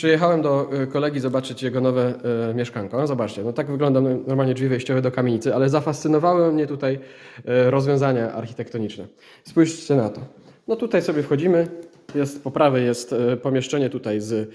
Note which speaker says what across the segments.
Speaker 1: Przyjechałem do y, kolegi zobaczyć jego nowe y, mieszkanko. Zobaczcie, no tak wygląda normalnie drzwi wejściowe do kamienicy, ale zafascynowały mnie tutaj y, rozwiązania architektoniczne. Spójrzcie na to. No tutaj sobie wchodzimy, jest po prawej jest y, pomieszczenie tutaj z y,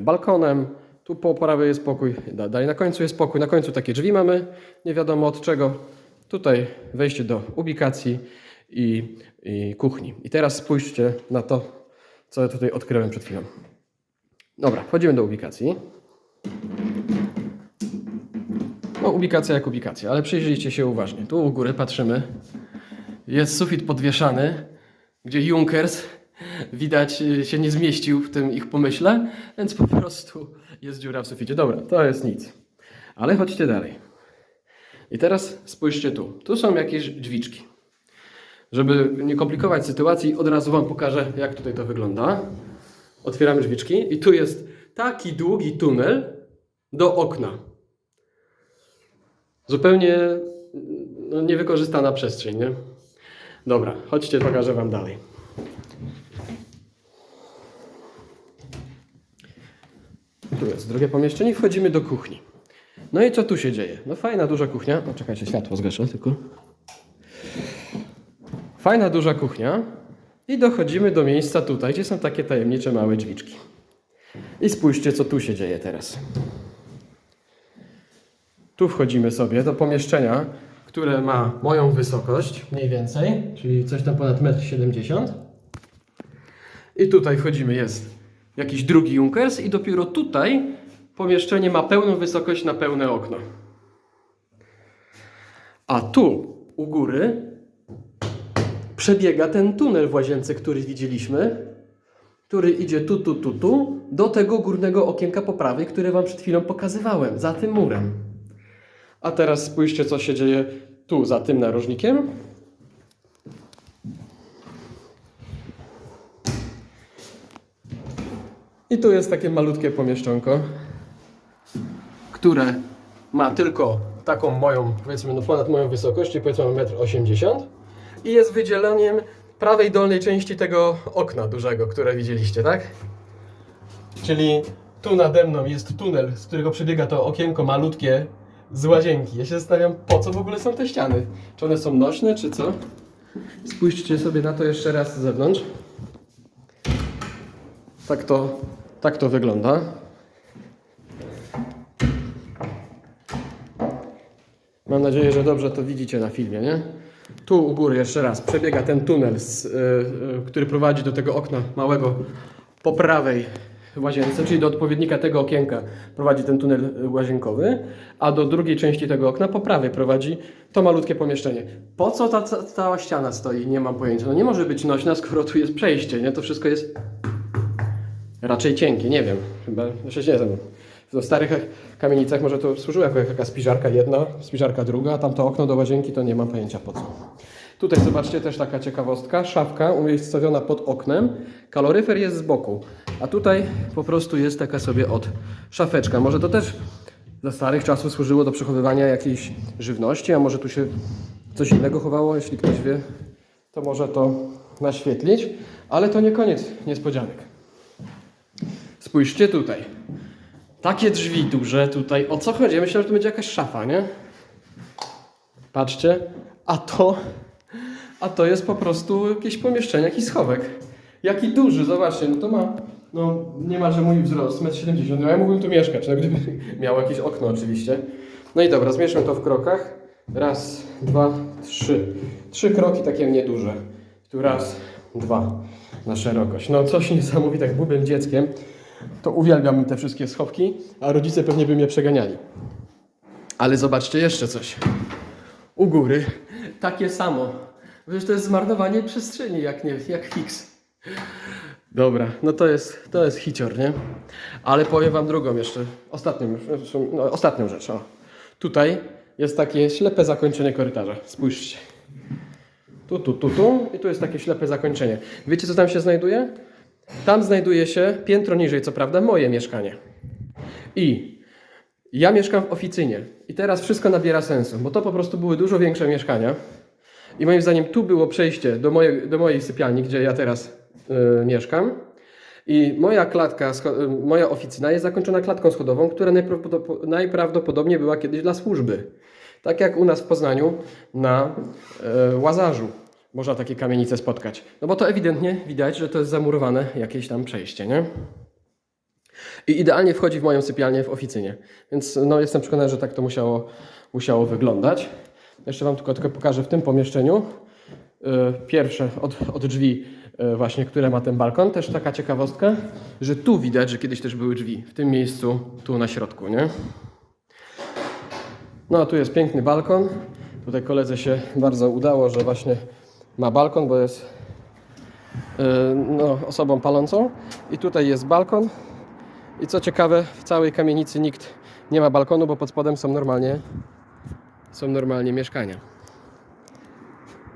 Speaker 1: balkonem, tu po prawej jest pokój, da- dalej na końcu jest pokój, na końcu takie drzwi mamy, nie wiadomo od czego. Tutaj wejście do ubikacji i, i kuchni. I teraz spójrzcie na to, co ja tutaj odkryłem przed chwilą. Dobra, wchodzimy do ubikacji. No, ubikacja jak ubikacja, ale przyjrzyjcie się uważnie. Tu u góry patrzymy. Jest sufit podwieszany, gdzie Junkers widać y, się nie zmieścił w tym ich pomyśle, więc po prostu jest dziura w suficie. Dobra, to jest nic. Ale chodźcie dalej. I teraz spójrzcie tu. Tu są jakieś drzwiczki. Żeby nie komplikować sytuacji, od razu Wam pokażę, jak tutaj to wygląda. Otwieramy drzwiczki i tu jest taki długi tunel do okna. Zupełnie no, niewykorzystana przestrzeń, nie? Dobra, chodźcie, pokażę Wam dalej. Tu jest drugie pomieszczenie, wchodzimy do kuchni. No i co tu się dzieje? No fajna, duża kuchnia. O, czekajcie, światło zgaszę tylko. Fajna, duża kuchnia. I dochodzimy do miejsca tutaj, gdzie są takie tajemnicze małe drzwiczki. I spójrzcie, co tu się dzieje teraz. Tu wchodzimy sobie do pomieszczenia, które ma moją wysokość, mniej więcej, czyli coś tam ponad 1,70 m. I tutaj wchodzimy, jest jakiś drugi Junkers i dopiero tutaj pomieszczenie ma pełną wysokość na pełne okno. A tu u góry przebiega ten tunel w łazience, który widzieliśmy, który idzie tu, tu, tu, tu, do tego górnego okienka po prawej, które Wam przed chwilą pokazywałem, za tym murem. A teraz spójrzcie, co się dzieje tu, za tym narożnikiem. I tu jest takie malutkie pomieszczonko, które ma tylko taką moją, powiedzmy, no ponad moją wysokość, czyli powiedzmy 1,80 m i jest wydzieleniem prawej dolnej części tego okna dużego, które widzieliście, tak? Czyli tu nade mną jest tunel, z którego przebiega to okienko malutkie z łazienki. Ja się zastanawiam, po co w ogóle są te ściany? Czy one są nośne, czy co? Spójrzcie sobie na to jeszcze raz z zewnątrz. Tak to, tak to wygląda. Mam nadzieję, że dobrze to widzicie na filmie, nie? Tu u góry jeszcze raz przebiega ten tunel, z, y, y, który prowadzi do tego okna małego po prawej łazience, czyli do odpowiednika tego okienka prowadzi ten tunel łazienkowy, a do drugiej części tego okna po prawej prowadzi to malutkie pomieszczenie. Po co ta ca- cała ściana stoi? Nie mam pojęcia. No nie może być nośna, skoro tu jest przejście, nie? To wszystko jest raczej cienkie, nie wiem. Chyba, jeszcze nie wiem. W starych kamienicach może to służyło jako jakaś spiżarka jedna, spiżarka druga, a tamto okno do łazienki to nie mam pojęcia po co. Tutaj zobaczcie też taka ciekawostka, szafka umiejscowiona pod oknem, kaloryfer jest z boku, a tutaj po prostu jest taka sobie od szafeczka. Może to też za starych czasów służyło do przechowywania jakiejś żywności, a może tu się coś innego chowało, jeśli ktoś wie, to może to naświetlić, ale to nie koniec niespodzianek. Spójrzcie tutaj. Takie drzwi duże tutaj. O co chodzi? Ja myślałem, że to będzie jakaś szafa, nie? Patrzcie. A to... A to jest po prostu jakieś pomieszczenie, jakiś schowek. Jaki duży, zobaczcie, no to ma... No, niemalże mój wzrost, 1,70 m. No ja mógłbym tu mieszkać, no gdyby miał jakieś okno oczywiście. No i dobra, zmieszczę to w krokach. Raz, dwa, trzy. Trzy kroki takie nieduże. Tu raz, dwa na szerokość. No coś niesamowitego, byłbym dzieckiem, to uwielbiam te wszystkie schowki, a rodzice pewnie by mnie przeganiali. Ale zobaczcie jeszcze coś. U góry takie samo. Wiesz, to jest zmarnowanie przestrzeni, jak nie, jak fix. Dobra, no to jest, to jest hicior, nie? Ale powiem wam drugą jeszcze, ostatnią, no, ostatnią rzecz. O. Tutaj jest takie ślepe zakończenie korytarza. Spójrzcie. Tu, tu, tu, tu i tu jest takie ślepe zakończenie. Wiecie, co tam się znajduje? Tam znajduje się piętro niżej, co prawda, moje mieszkanie. I ja mieszkam w oficynie. I teraz wszystko nabiera sensu, bo to po prostu były dużo większe mieszkania. I moim zdaniem tu było przejście do mojej, do mojej sypialni, gdzie ja teraz y, mieszkam. I moja klatka, scho- moja oficyna jest zakończona klatką schodową, która najprawdopod- najprawdopodobniej była kiedyś dla służby. Tak jak u nas w Poznaniu na e, Łazarzu można takie kamienice spotkać. No bo to ewidentnie widać, że to jest zamurowane jakieś tam przejście, nie? I idealnie wchodzi w moją sypialnię w oficynie. Więc no, jestem przekonany, że tak to musiało, musiało wyglądać. Jeszcze Wam tylko, tylko pokażę w tym pomieszczeniu. e, Pierwsze od, od drzwi, e, właśnie, które ma ten balkon. Też taka ciekawostka, że tu widać, że kiedyś też były drzwi. W tym miejscu, tu na środku, nie? No a tu jest piękny balkon. Tutaj koledze się bardzo udało, że właśnie ma balkon, bo jest e, no, osobą palącą. I tutaj jest balkon. I co ciekawe, w całej kamienicy nikt nie ma balkonu, bo pod spodem są normalnie, są normalnie mieszkania.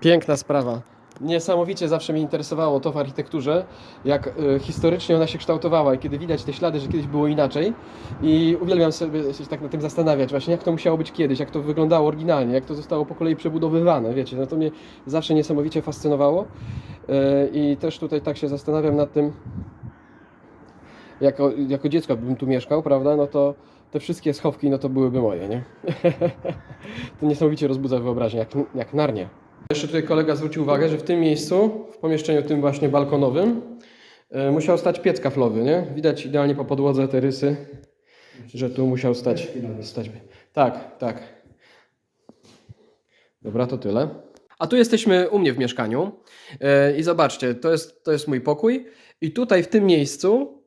Speaker 1: Piękna sprawa. Niesamowicie zawsze mnie interesowało to w architekturze, jak y, historycznie ona się kształtowała i kiedy widać te ślady, że kiedyś było inaczej. I uwielbiam sobie się tak nad tym zastanawiać, właśnie jak to musiało być kiedyś, jak to wyglądało oryginalnie, jak to zostało po kolei przebudowywane, wiecie, no to mnie zawsze niesamowicie fascynowało. Y, I też tutaj tak się zastanawiam nad tym, jako, jako dziecko bym tu mieszkał, prawda, no to te wszystkie schowki, no to byłyby moje, nie? to niesamowicie rozbudza wyobraźnię, jak, jak Narnia. Jeszcze tutaj kolega zwrócił uwagę, że w tym miejscu, w pomieszczeniu tym właśnie balkonowym, e, musiał stać piec kaflowy, nie? Widać idealnie po podłodze te rysy, że tu musiał stać. stać. Tak, tak. Dobra, to tyle. A tu jesteśmy u mnie w mieszkaniu e, i zobaczcie, to jest, to jest mój pokój i tutaj w tym miejscu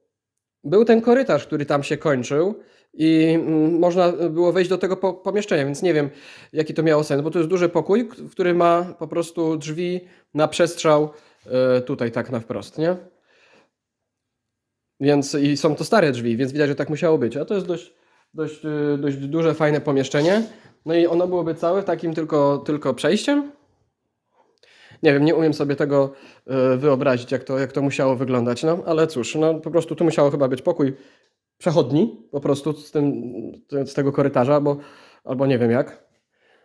Speaker 1: był ten korytarz, który tam się kończył i mm, można było wejść do tego po, pomieszczenia, więc nie wiem, jaki to miało sens, bo to jest duży pokój, który ma po prostu drzwi na przestrzał e, tutaj tak na wprost, nie? Więc i są to stare drzwi, więc widać, że tak musiało być. A to jest dość, dość, e, dość duże, fajne pomieszczenie. No i ono byłoby całe takim tylko, tylko przejściem. Nie wiem, nie umiem sobie tego e, wyobrazić, jak to, jak to musiało wyglądać. No, ale cóż, no, po prostu tu musiało chyba być pokój przechodni, po prostu z, tym, z tego korytarza, bo, albo nie wiem jak.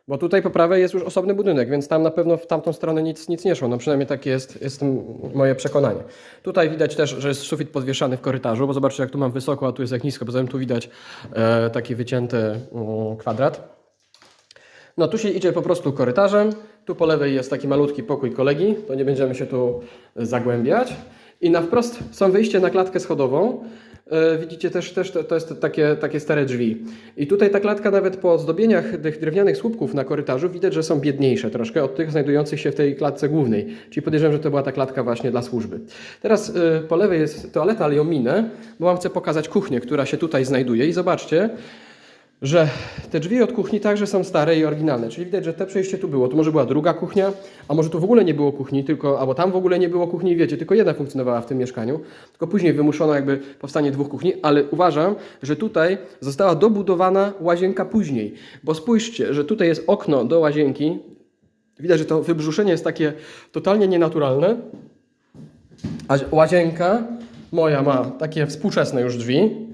Speaker 1: Bo tutaj po prawej jest już osobny budynek, więc tam na pewno w tamtą stronę nic, nic nie szło. No przynajmniej takie jest, jest moje przekonanie. Tutaj widać też, że jest sufit podwieszany w korytarzu, bo zobaczcie jak tu mam wysoko, a tu jest jak nisko. Poza tym tu widać e, taki wycięty kwadrat. No tu się idzie po prostu korytarzem. Tu po lewej jest taki malutki pokój kolegi, to nie będziemy się tu zagłębiać. I na wprost są wyjście na klatkę schodową. E, Widzicie też, też to, jest takie, takie stare drzwi. I tutaj ta klatka nawet po ozdobieniach tych drewnianych słupków na korytarzu widać, że są biedniejsze troszkę od tych znajdujących się w tej klatce głównej. Czyli podejrzewam, że to była ta klatka właśnie dla służby. Teraz e, po lewej jest toaleta, ale ją minę, bo Wam chcę pokazać kuchnię, która się tutaj znajduje. I zobaczcie, że te drzwi od kuchni także są stare i oryginalne, czyli widać, że te przejście tu było. Tu może była druga kuchnia, a może tu w ogóle nie było kuchni, tylko, albo tam w ogóle nie było kuchni, wiecie, tylko jedna funkcjonowała w tym mieszkaniu, tylko później wymuszono jakby powstanie dwóch kuchni, ale uważam, że tutaj została dobudowana łazienka później, bo spójrzcie, że tutaj jest okno do łazienki, widać, że to wybrzuszenie jest takie totalnie nienaturalne, a łazienka moja ma takie współczesne już drzwi,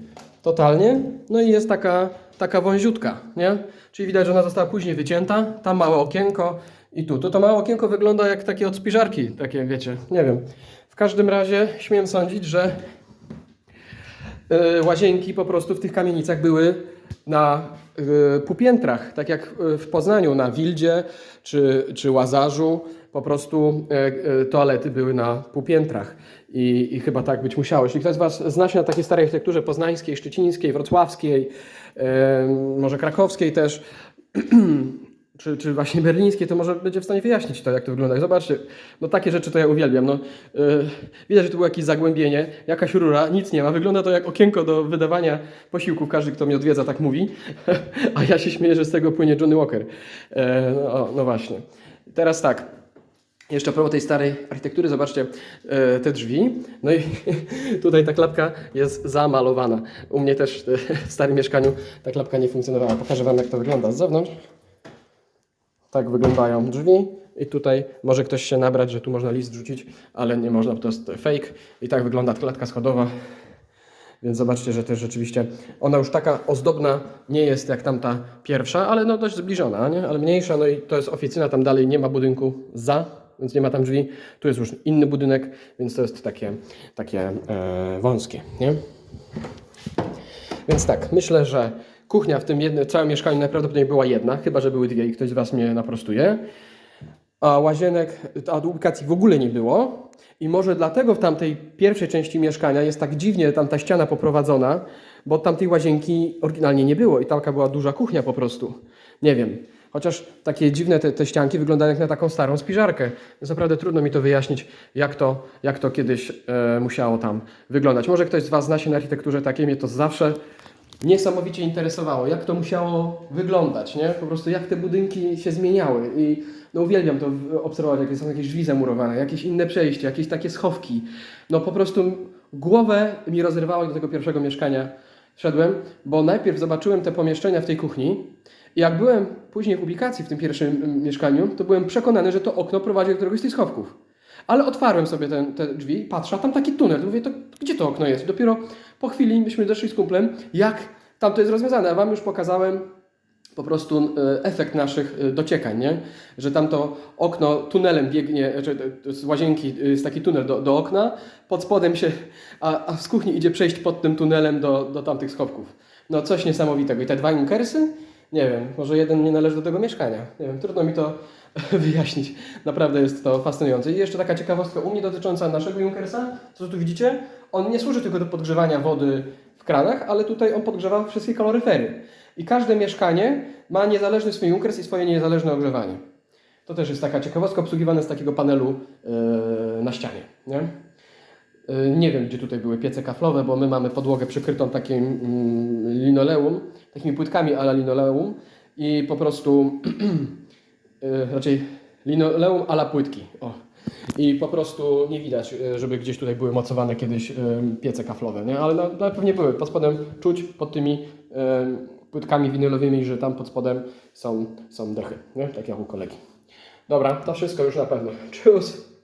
Speaker 1: totalnie. No i jest taka, taka wąziutka, nie? Czyli widać, że ona została później wycięta. Tam małe okienko i tu. Tu to małe okienko wygląda jak takie od spiżarki, takie wiecie, nie wiem. W każdym razie śmiem sądzić, że y, łazienki po prostu w tych kamienicach były na y, półpiętrach, tak jak y, w Poznaniu, na Wildzie czy, czy Łazarzu, po prostu toalety były na półpiętrach. I, I chyba tak być musiało. Jeśli ktoś z Was zna się na takiej starej architekturze poznańskiej, szczecińskiej, wrocławskiej, może krakowskiej też, czy, czy właśnie berlińskie, to może będzie w stanie wyjaśnić to, jak to wygląda. Zobaczcie, no takie rzeczy to ja uwielbiam. No, yy, widać, że tu było jakieś zagłębienie, jakaś rura, nic nie ma. Wygląda to jak okienko do wydawania posiłków. Każdy, kto mnie odwiedza, tak mówi. A ja się śmieję, że z tego płynie Johnny Walker. E, no, no właśnie. Teraz tak. Jeszcze a propos tej starej architektury, zobaczcie e, te drzwi. No i tutaj ta klapka jest zamalowana. U mnie też e, w starym mieszkaniu ta klapka nie funkcjonowała. Pokażę Wam, jak to wygląda z zewnątrz. Tak wyglądają drzwi. I tutaj może ktoś się nabrać, że tu można list rzucić, ale nie można, bo to jest fake. I tak wygląda klatka schodowa. Więc zobaczcie, że też rzeczywiście ona już taka ozdobna nie jest jak tamta pierwsza, ale no dość zbliżona, nie? ale mniejsza. No i to jest oficyna, tam dalej nie ma budynku za więc nie ma tam drzwi. Tu jest już inny budynek, więc to jest takie, takie e, wąskie, nie? Więc tak, myślę, że kuchnia w tym jednym, całym mieszkaniu najprawdopodobniej była jedna, chyba że były dwie i ktoś z Was mnie naprostuje. A łazienek, a ubikacji w ogóle nie było. I może dlatego w tamtej pierwszej części mieszkania jest tak dziwnie tam ta ściana poprowadzona, bo tamtej łazienki oryginalnie nie było i taka była duża kuchnia po prostu. Nie wiem. Chociaż takie dziwne te, te ścianki wyglądają jak na taką starą spiżarkę. Więc naprawdę trudno mi to wyjaśnić, jak to, jak to kiedyś e, musiało tam wyglądać. Może ktoś z Was zna się na architekturze takiej, mnie to zawsze niesamowicie interesowało, jak to musiało wyglądać, nie? Po prostu jak te budynki się zmieniały i no uwielbiam to obserwować, jakie są jakieś drzwi zamurowane, jakieś inne przejścia, jakieś takie schowki. No po prostu głowę mi rozrywało jak do tego pierwszego mieszkania szedłem, bo najpierw zobaczyłem te pomieszczenia w tej kuchni i jak byłem później w ubikacji w tym pierwszym mm, mieszkaniu, to byłem przekonany, że to okno prowadzi do któregoś z tych schowków. Ale otwarłem sobie ten, te drzwi, patrzę, a tam taki tunel. Mówię, to gdzie to okno jest? Dopiero po chwili myśmy doszli z kumplem, jak tam to jest rozwiązane. A Wam już pokazałem po prostu e, efekt naszych e, dociekań, nie? Że tam to okno tunelem biegnie, czy e, z łazienki e, jest taki tunel do, do okna, pod spodem się, a, a z kuchni idzie przejść pod tym tunelem do, do tamtych schowków. No coś niesamowitego. I te dwa inkersy? Nie wiem, może jeden nie należy do tego mieszkania. Nie wiem, trudno mi to wyjaśnić. Naprawdę jest to fascynujące. I jeszcze taka ciekawostka u mnie dotycząca naszego Junkersa. Co tu widzicie? On nie służy tylko do podgrzewania wody w kranach, ale tutaj on podgrzewa wszystkie kaloryfery. I każde mieszkanie ma niezależny swój Junkers i swoje niezależne ogrzewanie. To też jest taka ciekawostka obsługiwane z takiego panelu yy, na ścianie. Nie? Yy, Nie wiem, gdzie tutaj były piece kaflowe, bo my mamy podłogę przykrytą takim mm, linoleum, takimi płytkami ala linoleum i po prostu yy, raczej linoleum ala płytki. O. I po prostu nie widać, yy, żeby gdzieś tutaj były mocowane kiedyś yy, piece kaflowe, nie? ale na, na pewnie były. Pod spodem czuć pod tymi płytkami winylowymi, że tam pod spodem są, są dechy, nie? tak jak u kolegi. Dobra, to wszystko już na pewno. Cześć!